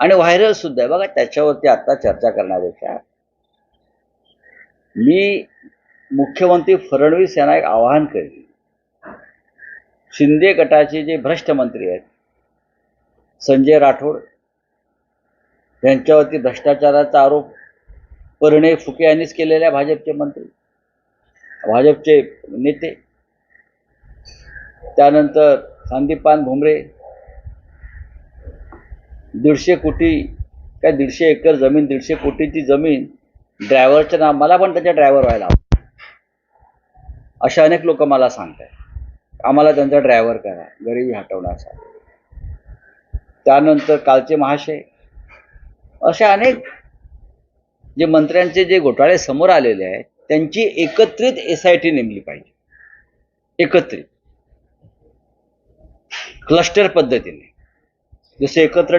आणि व्हायरल सुद्धा आहे. बघा त्याच्यावरती आता चर्चा करण्यापेक्षा मी मुख्यमंत्री फडणवीस यांना एक आवाहन करेन. शिंदे गटाचे जे भ्रष्ट मंत्री आहेत संजय राठोड यांच्यावरती भ्रष्टाचाराचा आरोप परिणय फुके यांनीच केलेले भाजपचे मंत्री भाजपचे नेते त्यानंतर संदीपान भुमरे दीडशे कोटी काय दीडशे एकर जमीन दीडशे कोटीची जमीन ड्रायव्हरच्या नाव मला पण त्याच्या ड्रायव्हर व्हायला आवडतं. असे अनेक लोक मला सांगतात आम्हाला त्यांचा ड्रायव्हर करा गरिबी हटवण्यासाठी. त्यानंतर कालचे महाशय. अशा अनेक जे मंत्र्यांचे जे घोटाळे समोर आलेले आहेत त्यांची एकत्रित एस आय टी नेमली पाहिजे. एकत्रित. क्लस्टर पद्धतीने. जसे एकत्र